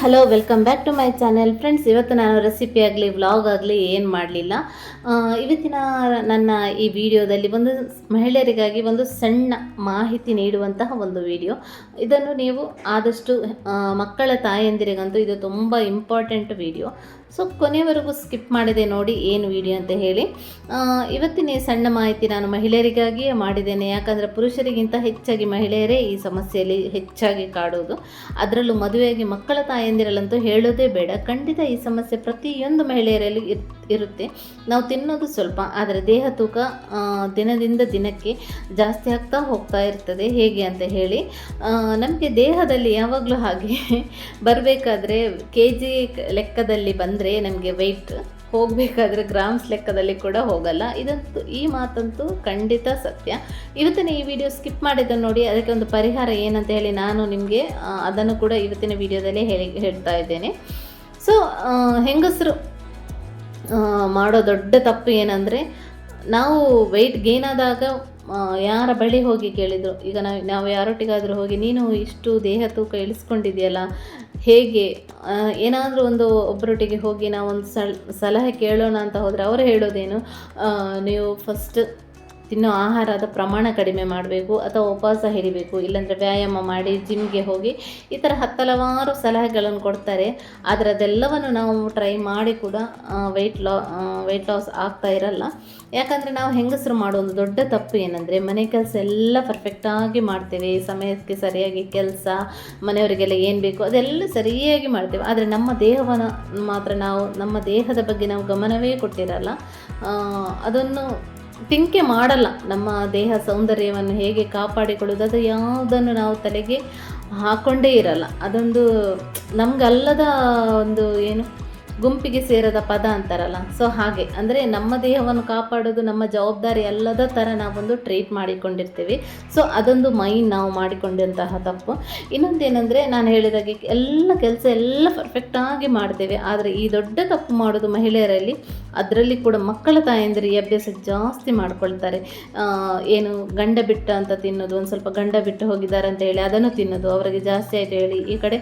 Hello welcome back to my channel friends ಇವತ್ತು ನಾನು recipe ಆಗಲಿ ವ್ಲಾಗ್ ಆಗಲಿ ಏನು ಮಾಡಲಿಲ್ಲ. ಇವತ್ತಿನ ನನ್ನ ಈ ವಿಡಿಯೋದಲ್ಲಿ ಒಂದು ಮಹಿಳೆಯರಿಗಾಗಿ ಒಂದು ಸಣ್ಣ ಮಾಹಿತಿ ನೀಡುವಂತಹ ಒಂದು ವಿಡಿಯೋ ಇದನ್ನು ನೀವು ಆದಷ್ಟು ಮಕ್ಕಳ ತಾಯಂದಿರಿಗಂತೂ ಇದು ತುಂಬ ಇಂಪಾರ್ಟೆಂಟ್ ವಿಡಿಯೋ ಸೊ ಕೊನೆಯವರೆಗೂ ಸ್ಕಿಪ್ ಮಾಡಿದೆ ನೋಡಿ ಏನು ವಿಡಿಯೋ ಅಂತ ಹೇಳಿ. ಇವತ್ತಿನ ಈ ಸಣ್ಣ ಮಾಹಿತಿ ನಾನು ಮಹಿಳೆಯರಿಗಾಗಿಯೇ ಮಾಡಿದ್ದೇನೆ. ಯಾಕಂದರೆ ಪುರುಷರಿಗಿಂತ ಹೆಚ್ಚಾಗಿ ಮಹಿಳೆಯರೇ ಈ ಸಮಸ್ಯೆಯಲ್ಲಿ ಹೆಚ್ಚಾಗಿ ಕಾಡುವುದು. ಅದರಲ್ಲೂ ಮದುವೆಯಾಗಿ ಮಕ್ಕಳ ತಾಯಂದಿರಲ್ಲಂತೂ ಹೇಳೋದೇ ಬೇಡ. ಖಂಡಿತ ಈ ಸಮಸ್ಯೆ ಪ್ರತಿಯೊಂದು ಮಹಿಳೆಯರಲ್ಲಿ ಇರ್- ಇರುತ್ತೆ. ನಾವು ತಿನ್ನೋದು ಸ್ವಲ್ಪ, ಆದರೆ ದೇಹ ತೂಕ ದಿನದಿಂದ ದಿನಕ್ಕೆ ಜಾಸ್ತಿ ಆಗ್ತಾ ಹೋಗ್ತಾ ಇರ್ತದೆ. ಹೇಗೆ ಅಂತ ಹೇಳಿ ನಮಗೆ ದೇಹದಲ್ಲಿ ಯಾವಾಗಲೂ ಹಾಗೆ ಬರಬೇಕಾದ್ರೆ ಕೆ ಜಿ ಲೆಕ್ಕದಲ್ಲಿ ಬಂದರೆ ನಮಗೆ ವೆಯ್ಟ್ ಹೋಗಬೇಕಾದ್ರೆ ಗ್ರಾಮ್ಸ್ ಲೆಕ್ಕದಲ್ಲಿ ಕೂಡ ಹೋಗಲ್ಲ. ಇದಂತೂ, ಈ ಮಾತಂತೂ ಖಂಡಿತ ಸತ್ಯ. ಇವತ್ತಿನ ಈ ವಿಡಿಯೋ ಸ್ಕಿಪ್ ಮಾಡಿದ್ದನ್ನು ನೋಡಿ ಅದಕ್ಕೆ ಒಂದು ಪರಿಹಾರ ಏನಂತ ಹೇಳಿ ನಾನು ನಿಮಗೆ ಅದನ್ನು ಕೂಡ ಇವತ್ತಿನ ವಿಡಿಯೋದಲ್ಲಿ ಹೇಳಿ, ಹೇಳ್ತಾ ಇದ್ದೇನೆ. ಸೊ ಹೆಂಗಸರು ಮಾಡೋ ದೊಡ್ಡ ತಪ್ಪು ಏನಂದರೆ, ನಾವು ವೆಯ್ಟ್ ಗೇನ್ ಆದಾಗ ಯಾರ ಬಳಿ ಹೋಗಿ ಕೇಳಿದರು. ಈಗ ನಾವು ನಾವು ಯಾರೊಟ್ಟಿಗಾದರೂ ಹೋಗಿ, ನೀನು ಇಷ್ಟು ದೇಹ ತೂಕ ಇಳಿಸ್ಕೊಂಡಿದೆಯಲ್ಲ, ಹೇಗೆ? ಏನಾದರೂ ಒಂದು ಒಬ್ಬರೊಟ್ಟಿಗೆ ಹೋಗಿ ನಾವೊಂದು ಸಲಹೆ ಕೇಳೋಣ ಅಂತ ಹೋದರೆ ಅವರು ಹೇಳೋದೇನು ನೀವು ಫಸ್ಟ್ ತಿನ್ನೋ ಆಹಾರದ ಪ್ರಮಾಣ ಕಡಿಮೆ ಮಾಡಬೇಕು ಅಥವಾ ಉಪವಾಸ ಹಿಡಿಬೇಕು, ಇಲ್ಲಾಂದರೆ ವ್ಯಾಯಾಮ ಮಾಡಿ ಜಿಮ್ಗೆ ಹೋಗಿ ಈ ಥರ ಹತ್ತಲವಾರು ಸಲಹೆಗಳನ್ನು ಕೊಡ್ತಾರೆ. ಆದರೆ ಅದೆಲ್ಲವನ್ನು ನಾವು ಟ್ರೈ ಮಾಡಿ ಕೂಡ ವೆಯ್ಟ್ ಲಾ ವೆಯ್ಟ್ ಲಾಸ್ ಆಗ್ತಾ ಇರಲ್ಲ. ಯಾಕಂದರೆ ನಾವು ಹೆಂಗಸರು ಮಾಡೋ ಒಂದು ದೊಡ್ಡ ತಪ್ಪು ಏನಂದರೆ, ಮನೆ ಕೆಲಸ ಎಲ್ಲ ಪರ್ಫೆಕ್ಟಾಗಿ ಮಾಡ್ತೇವೆ. ಸಮಯಕ್ಕೆ ಸರಿಯಾಗಿ ಕೆಲಸ, ಮನೆಯವರಿಗೆಲ್ಲ ಏನು ಬೇಕು ಅದೆಲ್ಲ ಸರಿಯಾಗಿ ಮಾಡ್ತೇವೆ. ಆದರೆ ನಮ್ಮ ದೇಹವನ್ನು ಮಾತ್ರ ನಾವು, ನಮ್ಮ ದೇಹದ ಬಗ್ಗೆ ನಾವು ಗಮನವೇ ಕೊಟ್ಟಿರಲ್ಲ. ಅದನ್ನು ತಿಂಕೆ ಮಾಡಲ್ಲ. ನಮ್ಮ ದೇಹ ಸೌಂದರ್ಯವನ್ನು ಹೇಗೆ ಕಾಪಾಡಿಕೊಳ್ಳೋದು ಅದು ಯಾವುದನ್ನು ನಾವು ತಲೆಗೆ ಹಾಕ್ಕೊಂಡೇ ಇರಲ್ಲ. ಅದೊಂದು ನಮಗಲ್ಲದ ಒಂದು ಏನು ಗುಂಪಿಗೆ ಸೇರದ ಪದ ಅಂತಾರಲ್ಲ. ಸೊ ಹಾಗೆ. ಅಂದರೆ ನಮ್ಮ ದೇಹವನ್ನು ಕಾಪಾಡೋದು, ನಮ್ಮ ಜವಾಬ್ದಾರಿ ಅಲ್ಲದ ಥರ ನಾವೊಂದು ಟ್ರೀಟ್ ಮಾಡಿಕೊಂಡಿರ್ತೀವಿ. ಸೊ ಅದೊಂದು ಮೈಂಡ್ ನಾವು ಮಾಡಿಕೊಂಡಂತಹ ತಪ್ಪು. ಇನ್ನೊಂದೇನೆಂದರೆ ನಾನು ಹೇಳಿದಾಗೆ ಎಲ್ಲ ಕೆಲಸ ಎಲ್ಲ ಪರ್ಫೆಕ್ಟಾಗಿ ಮಾಡ್ತೇವೆ. ಆದರೆ ಈ ದೊಡ್ಡ ತಪ್ಪು ಮಾಡೋದು ಮಹಿಳೆಯರಲ್ಲಿ, ಅದರಲ್ಲಿ ಕೂಡ ಮಕ್ಕಳ ತಾಯಂದಿರು ಈ ಅಭ್ಯಾಸ ಜಾಸ್ತಿ ಮಾಡ್ಕೊಳ್ತಾರೆ. ಏನು ಗಂಡ ಬಿಟ್ಟ ಅಂತ ತಿನ್ನೋದು, ಒಂದು ಸ್ವಲ್ಪ ಗಂಡ ಬಿಟ್ಟು ಹೋಗಿದ್ದಾರೆ ಅಂತ ಹೇಳಿ ಅದನ್ನು ತಿನ್ನೋದು, ಅವರಿಗೆ ಜಾಸ್ತಿ ಆಯಿತು ಹೇಳಿ. ಈ ಕಡೆ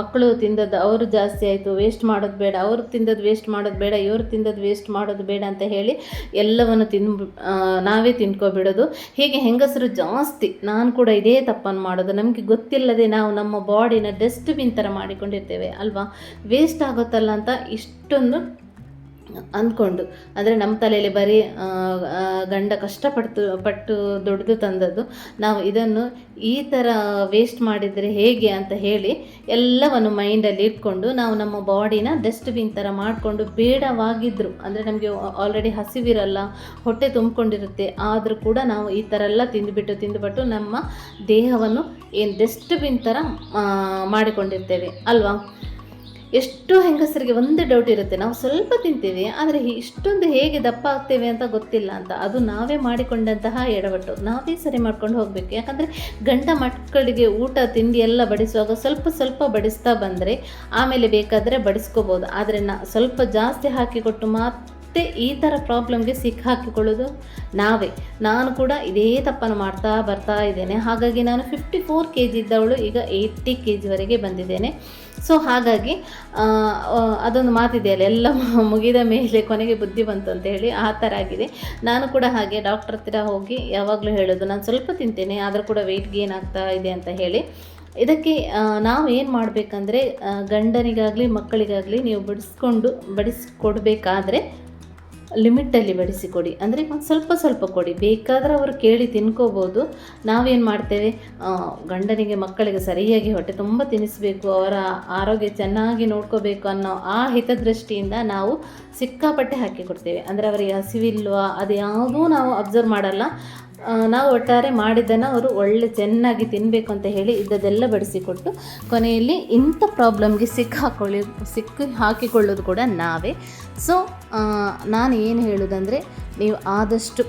ಮಕ್ಕಳು ತಿಂದದ್ದು ಅವರು ಜಾಸ್ತಿ ಆಯಿತು ವೇಸ್ಟ್ ಮಾಡೋದು ಬೇಡ. ಅವರು ತಿಂದದ್ದು ವೇಸ್ಟ್ ಮಾಡೋದು ಬೇಡ, ಇವ್ರು ತಿಂದದ್ದು ವೇಸ್ಟ್ ಮಾಡೋದು ಬೇಡ ಅಂತ ಹೇಳಿ ಎಲ್ಲವನ್ನು ತಿಂದು ನಾವೇ ತಿನ್ಕೊಬಿಡೋದು ಹೀಗೆ ಹೆಂಗಸರು ಜಾಸ್ತಿ, ನಾನು ಕೂಡ ಇದೇ ತಪ್ಪನ್ನು ಮಾಡೋದು. ನಮಗೆ ಗೊತ್ತಿಲ್ಲದೆ ನಾವು ನಮ್ಮ ಬಾಡಿನ ಡಸ್ಟ್ಬಿನ್ ಥರ ಮಾಡಿಕೊಂಡಿರ್ತೇವೆ ಅಲ್ವಾ? ವೇಸ್ಟ್ ಆಗುತ್ತಲ್ಲ ಅಂತ ಇಷ್ಟೊಂದು ಅಂದ್ಕೊಂಡು. ಅಂದರೆ ನಮ್ಮ ತಲೆಯಲ್ಲಿ ಬರೀ ಗಂಡ ಕಷ್ಟಪಟ್ಟು, ಪಟ್ಟು ದೊಡ್ಡದು ತಂದದ್ದು, ನಾವು ಇದನ್ನು ಈ ಥರ ವೇಸ್ಟ್ ಮಾಡಿದರೆ ಹೇಗೆ ಅಂತ ಹೇಳಿ ಎಲ್ಲವನ್ನು ಮೈಂಡಲ್ಲಿ ಇಟ್ಕೊಂಡು ನಾವು ನಮ್ಮ ಬಾಡಿನ ಡಸ್ಟ್ಬಿನ್ ಥರ ಮಾಡಿಕೊಂಡು ಬೇಡವಾಗಿದ್ದರು ಅಂದರೆ ನಮಗೆ ಆಲ್ರೆಡಿ ಹಸಿವಿರಲ್ಲ, ಹೊಟ್ಟೆ ತುಂಬಿಕೊಂಡಿರುತ್ತೆ, ಆದರೂ ಕೂಡ ನಾವು ಈ ಥರ ಎಲ್ಲ ತಿಂದುಬಿಟ್ಟು ತಿಂದುಬಿಟ್ಟು ನಮ್ಮ ದೇಹವನ್ನು ಏನು ಡಸ್ಟ್ಬಿನ್ ಥರ ಮಾಡಿಕೊಂಡಿರ್ತೇವೆ. ಅಲ್ವಾ? ಎಷ್ಟೋ ಹೆಂಗಸರಿಗೆ ಒಂದೇ ಡೌಟ್ ಇರುತ್ತೆ. ನಾವು ಸ್ವಲ್ಪ ತಿಂತೀವಿ, ಆದರೆ ಇಷ್ಟೊಂದು ಹೇಗೆ ದಪ್ಪ ಆಗ್ತೇವೆ ಅಂತ ಗೊತ್ತಿಲ್ಲ ಅಂತ. ಅದು ನಾವೇ ಮಾಡಿಕೊಂಡಂತಹ ಎಡವಟ್ಟು. ನಾವೇ ಸರಿ ಮಾಡ್ಕೊಂಡು ಹೋಗಬೇಕು. ಯಾಕಂದರೆ ಗಂಡ ಮಕ್ಕಳಿಗೆ ಊಟ, ತಿಂಡಿ ಎಲ್ಲ ಬಡಿಸುವಾಗ ಸ್ವಲ್ಪ ಸ್ವಲ್ಪ ಬಡಿಸ್ತಾ ಬಂದರೆ ಆಮೇಲೆ ಬೇಕಾದರೆ ಬಡಿಸ್ಕೋಬೋದು. ಆದರೆ ನಾ ಸ್ವಲ್ಪ ಜಾಸ್ತಿ ಹಾಕಿಕೊಟ್ಟು ಮತ್ತೆ ಈ ಥರ ಪ್ರಾಬ್ಲಮ್ಗೆ ಸಿಕ್ಕಾಕಿಕೊಳ್ಳೋದು ನಾವೇ. ನಾನು ಕೂಡ ಇದೇ ತಪ್ಪನ್ನು ಮಾಡ್ತಾ ಬರ್ತಾ ಇದ್ದೇನೆ. ಹಾಗಾಗಿ ನಾನು ಫಿಫ್ಟಿ ಫೋರ್ ಕೆ ಜಿ ಇದ್ದವಳು. ಈಗ ಏಯ್ಟಿ ಕೆ ಜಿವರೆಗೆ ಬಂದಿದ್ದೇನೆ. ಸೊ ಹಾಗಾಗಿ ಅದೊಂದು ಮಾತಿದೆಯಲ್ಲ, ಎಲ್ಲ ಮುಗಿದ ಮೇಲೆ ಕೊನೆಗೆ ಬುದ್ಧಿ ಬಂತು ಅಂತ ಹೇಳಿ ಆ ಥರ ಆಗಿದೆ. ನಾನು ಕೂಡ ಹಾಗೆ ಡಾಕ್ಟರ್ ಹತ್ತಿರ ಹೋಗಿ ಯಾವಾಗಲೂ ಹೇಳೋದು, ನಾನು ಸ್ವಲ್ಪ ತಿಂತೇನೆ, ಆದರೂ ಕೂಡ ವೆಯ್ಟ್ ಗೇನ್ ಆಗ್ತಾ ಇದೆ ಅಂತ ಹೇಳಿ. ಇದಕ್ಕೆ ನಾವು ಏನು ಮಾಡಬೇಕಂದ್ರೆ ಗಂಡನಿಗಾಗಲಿ, ಮಕ್ಕಳಿಗಾಗಲಿ ನೀವು ಬಡಿಸ್ಕೊಂಡು, ಬಡಿಸ್ಕೊಡ್ಬೇಕಾದ್ರೆ ಲಿಮಿಟಲ್ಲಿ ಬಡಿಸಿಕೊಡಿ. ಅಂದರೆ ಒಂದು ಸ್ವಲ್ಪ ಸ್ವಲ್ಪ ಕೊಡಿ. ಬೇಕಾದರೆ ಅವರು ಕೇಳಿ ತಿನ್ಕೋಬೋದು. ನಾವೇನು ಮಾಡ್ತೇವೆ? ಗಂಡನಿಗೆ ಮಕ್ಕಳಿಗೆ ಸರಿಯಾಗಿ ಹೊಟ್ಟೆ ತುಂಬ ತಿನ್ನಿಸಬೇಕು ಅವರ ಆರೋಗ್ಯ ಚೆನ್ನಾಗಿ ನೋಡ್ಕೋಬೇಕು ಅನ್ನೋ ಆ ಹಿತದೃಷ್ಟಿಯಿಂದ ನಾವು ಸಿಕ್ಕಾಪಟ್ಟೆ ಹಾಕಿ ಕೊಡ್ತೇವೆ. ಅಂದರೆ ಅವರಿಗೆ ಹಸಿವಿಲ್ವಾ? ಅದು ಯಾವುದೂ ನಾವು ಅಬ್ಸರ್ವ್ ಮಾಡಲ್ಲ. ನಾವು ಒಟ್ಟಾರೆ ಮಾಡಿದ್ದನ್ನು ಅವರು ಒಳ್ಳೆ ಚೆನ್ನಾಗಿ ತಿನ್ನಬೇಕು ಅಂತ ಹೇಳಿ ಇದ್ದದೆಲ್ಲ ಬಡಿಸಿಕೊಟ್ಟು ಕೊನೆಯಲ್ಲಿ ಇಂಥ ಪ್ರಾಬ್ಲಮ್ಗೆ ಸಿಕ್ಕ ಹಾಕೊಳ್ಳಿ ಸಿಕ್ಕಿ ಹಾಕಿಕೊಳ್ಳೋದು ಕೂಡ ನಾವೇ. ಸೊ ನಾನು ಏನು ಹೇಳೋದಂದರೆ ನೀವು ಆದಷ್ಟು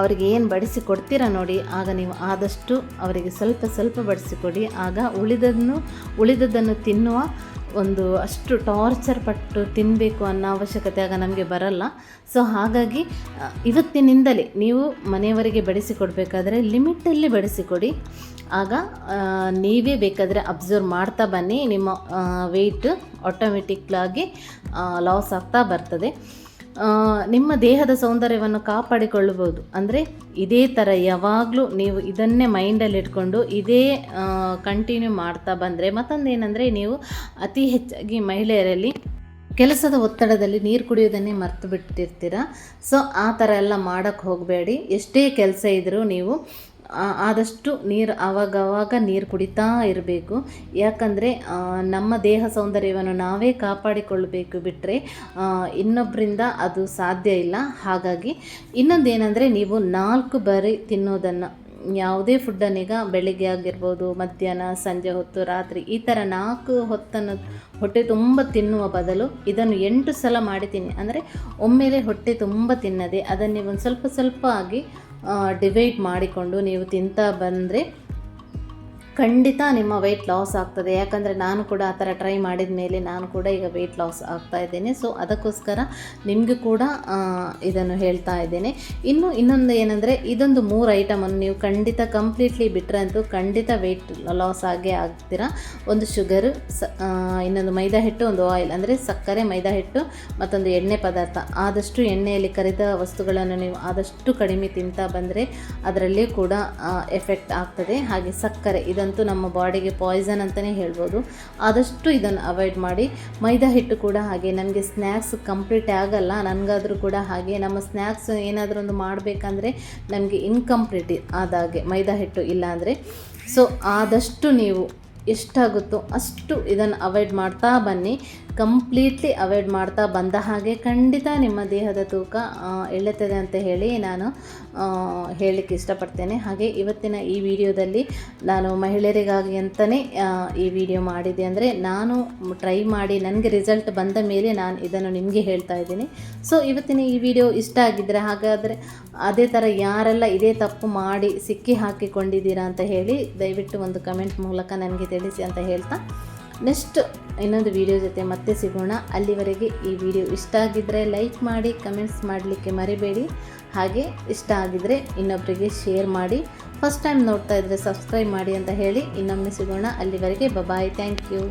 ಅವರಿಗೆ ಏನು ಬಡಿಸಿ ಕೊಡ್ತೀರಾ ನೋಡಿ, ಆಗ ನೀವು ಆದಷ್ಟು ಅವರಿಗೆ ಸ್ವಲ್ಪ ಸ್ವಲ್ಪ ಬಡಿಸಿಕೊಡಿ. ಆಗ ಉಳಿದನ್ನು, ಉಳಿದದ್ದನ್ನು ತಿನ್ನುವ ಒಂದು ಅಷ್ಟು ಟಾರ್ಚರ್ ಪಟ್ಟು ತಿನ್ನಬೇಕು ಅನ್ನೋ ಅವಶ್ಯಕತೆ ಆಗ ನಮಗೆ ಬರಲ್ಲ. ಸೊ ಹಾಗಾಗಿ ಇವತ್ತಿನಿಂದಲೇ ನೀವು ಮನೆಯವರಿಗೆ ಬಡಿಸಿಕೊಡ್ಬೇಕಾದ್ರೆ ಲಿಮಿಟಲ್ಲಿ ಬಡಿಸಿಕೊಡಿ. ಆಗ ನೀವೇ ಬೇಕಾದರೆ ಅಬ್ಸರ್ವ್ ಮಾಡ್ತಾ ಬನ್ನಿ. ನಿಮ್ಮ ವೆಯ್ಟ್ ಆಟೋಮೆಟಿಕ್ಲಾಗಿ ಲಾಸ್ ಆಗ್ತಾ ಬರ್ತದೆ. ನಿಮ್ಮ ದೇಹದ ಸೌಂದರ್ಯವನ್ನು ಕಾಪಾಡಿಕೊಳ್ಳಬಹುದು. ಅಂದರೆ ಇದೇ ಥರ ಯಾವಾಗಲೂ ನೀವು ಇದನ್ನೇ ಮೈಂಡಲ್ಲಿ ಇಟ್ಕೊಂಡು ಇದೇ ಕಂಟಿನ್ಯೂ ಮಾಡ್ತಾ ಬಂದರೆ ಮತ್ತೊಂದೇನೆಂದರೆ ನೀವು ಅತಿ ಹೆಚ್ಚಾಗಿ ಮಹಿಳೆಯರಲ್ಲಿ ಕೆಲಸದ ಒತ್ತಡದಲ್ಲಿ ನೀರು ಕುಡಿಯೋದನ್ನೇ ಮರ್ತು ಬಿಟ್ಟಿರ್ತೀರ. ಸೊ ಆ ಥರ ಎಲ್ಲ ಮಾಡೋಕ್ಕೆ ಹೋಗಬೇಡಿ. ಎಷ್ಟೇ ಕೆಲಸ ಇದ್ದರೂ ನೀವು ಆದಷ್ಟು ನೀರು ಆವಾಗವಾಗ ನೀರು ಕುಡಿತಾ ಇರಬೇಕು. ಯಾಕಂದರೆ ನಮ್ಮ ದೇಹ ಸೌಂದರ್ಯವನ್ನು ನಾವೇ ಕಾಪಾಡಿಕೊಳ್ಳಬೇಕು ಬಿಟ್ಟರೆ ಇನ್ನೊಬ್ಬರಿಂದ ಅದು ಸಾಧ್ಯ ಇಲ್ಲ. ಹಾಗಾಗಿ, ಇನ್ನೊಂದೇನೆಂದರೆ, ನೀವು ನಾಲ್ಕು ಬಾರಿ ತಿನ್ನೋದನ್ನು, ಯಾವುದೇ ಫುಡ್ಡನ್ನೀಗ ಬೆಳಿಗ್ಗೆ ಆಗಿರ್ಬೋದು, ಮಧ್ಯಾಹ್ನ, ಸಂಜೆ ಹೊತ್ತು, ರಾತ್ರಿ, ಈ ಥರ ನಾಲ್ಕು ಹೊತ್ತನ್ನು ಹೊಟ್ಟೆ ತುಂಬ ತಿನ್ನುವ ಬದಲು ಇದನ್ನು ಎಂಟು ಸಲ ಮಾಡಿ ತಿನ್ನಿ ಅಂದರೆ, ಒಮ್ಮೆಲೆ ಹೊಟ್ಟೆ ತುಂಬ ತಿನ್ನದೆ, ಅದನ್ನು ಒಂದು ಸ್ವಲ್ಪ ಸ್ವಲ್ಪ ಆಗಿ ಡಿವೈಡ್ ಮಾಡಿಕೊಂಡು ನೀವು ತಿಂತಾ ಬಂದರೆ ಖಂಡಿತ ನಿಮ್ಮ ವೆಯ್ಟ್ ಲಾಸ್ ಆಗ್ತದೆ. ಯಾಕಂದರೆ ನಾನು ಕೂಡ ಆ ಥರ ಟ್ರೈ ಮಾಡಿದ ಮೇಲೆ ನಾನು ಕೂಡ ಈಗ ವೆಯ್ಟ್ ಲಾಸ್ ಆಗ್ತಾ ಇದ್ದೇನೆ. ಸೊ ಅದಕ್ಕೋಸ್ಕರ ನಿಮಗೂ ಕೂಡ ಇದನ್ನು ಹೇಳ್ತಾ ಇದ್ದೇನೆ. ಇನ್ನು ಇನ್ನೊಂದು ಏನಂದರೆ, ಇದೊಂದು ಮೂರು ಐಟಮನ್ನು ನೀವು ಖಂಡಿತ ಕಂಪ್ಲೀಟ್ಲಿ ಬಿಟ್ಟರೆ ಅಂತೂ ಖಂಡಿತ ವೆಯ್ಟ್ ಲಾಸ್ ಆಗೇ ಆಗ್ತೀರಾ. ಒಂದು ಶುಗರ್ ಸ ಇನ್ನೊಂದು ಮೈದಾ ಹಿಟ್ಟು, ಒಂದು ಆಯಿಲ್ ಅಂದರೆ ಸಕ್ಕರೆ, ಮೈದಾ ಹಿಟ್ಟು ಮತ್ತೊಂದು ಎಣ್ಣೆ ಪದಾರ್ಥ. ಆದಷ್ಟು ಎಣ್ಣೆಯಲ್ಲಿ ಕರಿದ ವಸ್ತುಗಳನ್ನು ನೀವು ಆದಷ್ಟು ಕಡಿಮೆ ತಿಂತಾ ಬಂದರೆ ಅದರಲ್ಲಿ ಕೂಡ ಎಫೆಕ್ಟ್ ಆಗ್ತದೆ. ಹಾಗೆ ಸಕ್ಕರೆ ಇದಂತೂ ನಮ್ಮ ಬಾಡಿಗೆ ಪಾಯ್ಸನ್ ಅಂತಲೇ ಹೇಳ್ಬೋದು. ಆದಷ್ಟು ಇದನ್ನು ಅವಾಯ್ಡ್ ಮಾಡಿ. ಮೈದಾ ಹಿಟ್ಟು ಕೂಡ ಹಾಗೆ. ನನಗೆ ಸ್ನ್ಯಾಕ್ಸ್ ಕಂಪ್ಲೀಟ್ ಆಗಲ್ಲ. ನನಗಾದರೂ ಕೂಡ ಹಾಗೆ. ನಮ್ಮ ಸ್ನ್ಯಾಕ್ಸ್ ಏನಾದರೂ ಒಂದು ಮಾಡಬೇಕಂದ್ರೆ ನಮಗೆ ಇನ್ಕಂಪ್ಲೀಟ್ ಆದಾಗೆ ಮೈದಾ ಹಿಟ್ಟು ಇಲ್ಲಾಂದರೆ ಸೊ ಆದಷ್ಟು ನೀವು ಎಷ್ಟಾಗುತ್ತೋ ಅಷ್ಟು ಇದನ್ನು ಅವಾಯ್ಡ್ ಮಾಡ್ತಾ ಬನ್ನಿ. ಕಂಪ್ಲೀಟ್ಲಿ ಅವಾಯ್ಡ್ ಮಾಡ್ತಾ ಬಂದ ಹಾಗೆ ಖಂಡಿತ ನಿಮ್ಮ ದೇಹದ ತೂಕ ಎಳ್ಳುತ್ತದೆ ಅಂತ ಹೇಳಿ ನಾನು ಹೇಳಲಿಕ್ಕೆ ಇಷ್ಟಪಡ್ತೇನೆ. ಹಾಗೆ ಇವತ್ತಿನ ಈ ವಿಡಿಯೋದಲ್ಲಿ ನಾನು ಮಹಿಳೆಯರಿಗಾಗಿ ಅಂತಲೇ ಈ ವಿಡಿಯೋ ಮಾಡಿದೆ ಅಂದರೆ ನಾನು ಟ್ರೈ ಮಾಡಿ ನನಗೆ ರಿಸಲ್ಟ್ ಬಂದ ಮೇಲೆ ನಾನು ಇದನ್ನು ನಿಮಗೆ ಹೇಳ್ತಾ ಇದ್ದೀನಿ. ಸೊ ಇವತ್ತಿನ ಈ ವಿಡಿಯೋ ಇಷ್ಟ ಆಗಿದ್ದರೆ ಹಾಗಾದರೆ ಅದೇ ಥರ ಯಾರೆಲ್ಲ ಇದೇ ತಪ್ಪು ಮಾಡಿ ಸಿಕ್ಕಿ ಹಾಕಿಕೊಂಡಿದ್ದೀರಾ ಅಂತ ಹೇಳಿ ದಯವಿಟ್ಟು ಒಂದು ಕಮೆಂಟ್ ಮೂಲಕ ನನಗೆ ಅಂತ ಹೇಳ್ತಾ ನೆಕ್ಸ್ಟ್ ಇನ್ನೊಂದು ವಿಡಿಯೋ ಜೊತೆ ಮತ್ತೆ ಸಿಗೋಣ. ಅಲ್ಲಿವರೆಗೆ ಈ ವಿಡಿಯೋ ಇಷ್ಟ ಆಗಿದ್ದರೆ ಲೈಕ್ ಮಾಡಿ ಕಮೆಂಟ್ಸ್ ಮಾಡಲಿಕ್ಕೆ ಮರಿಬೇಡಿ. ಹಾಗೆ ಇಷ್ಟ ಆಗಿದ್ದರೆ ಇನ್ನೊಬ್ಬರಿಗೆ ಶೇರ್ ಮಾಡಿ. ಫಸ್ಟ್ ಟೈಮ್ ನೋಡ್ತಾ ಇದ್ದರೆ ಸಬ್ಸ್ಕ್ರೈಬ್ ಮಾಡಿ ಅಂತ ಹೇಳಿ ಇನ್ನೊಮ್ಮೆ ಸಿಗೋಣ. ಅಲ್ಲಿವರೆಗೆ ಬಬಾಯ್ ಥ್ಯಾಂಕ್ ಯು